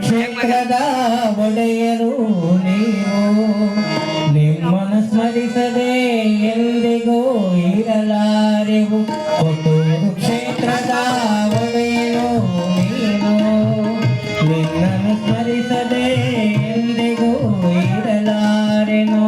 ಕ್ಷೇತ್ರದ ಒಡೆಯರು ನೀವು ನಿಮ್ಮನ್ನು ಸ್ಮರಿಸದೆ ಎಂದಿಗೂ ಇರಲಾರೆವು. ಕೊಟ್ಟೂರು ಕ್ಷೇತ್ರದ ಒಡೆಯರು ನೀನು ನಿನ್ನನ್ನು ಸ್ಮರಿಸದೆ ಎಂದಿಗೂ ಇರಲಾರೆನು.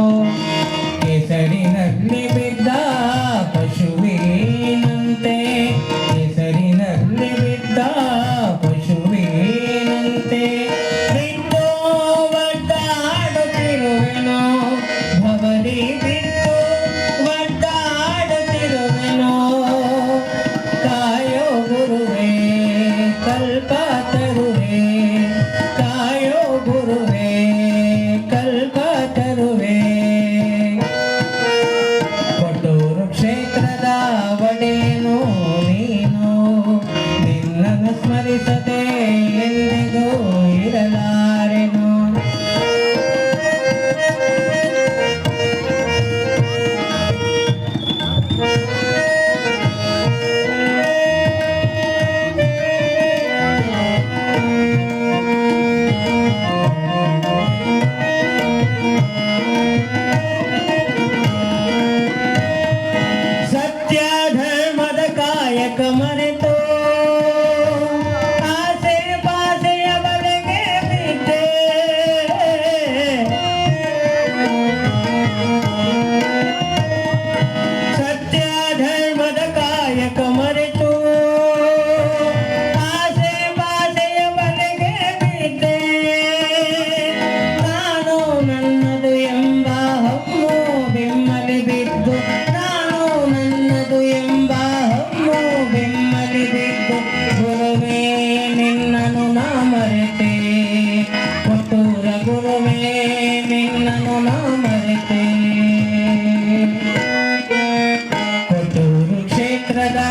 Canada.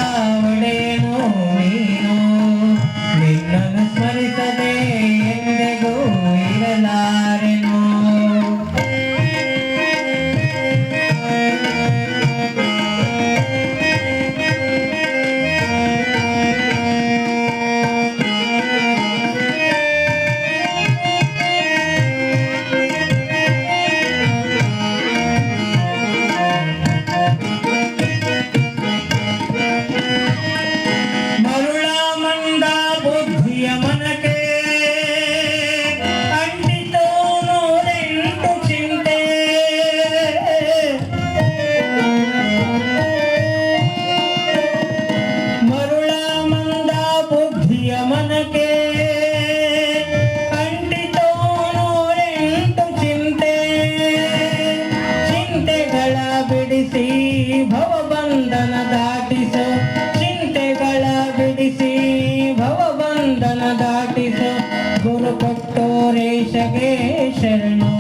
ప్రియమనకే కంటితోనూ రెండు చింటే. మరుళా మంద బుద్ధియమనకే కంటితోనూ రెండు చింటే. చింತೆಗಳ ಬಿಡಿಸಿ ಭವಬಂಧನದ ശരണ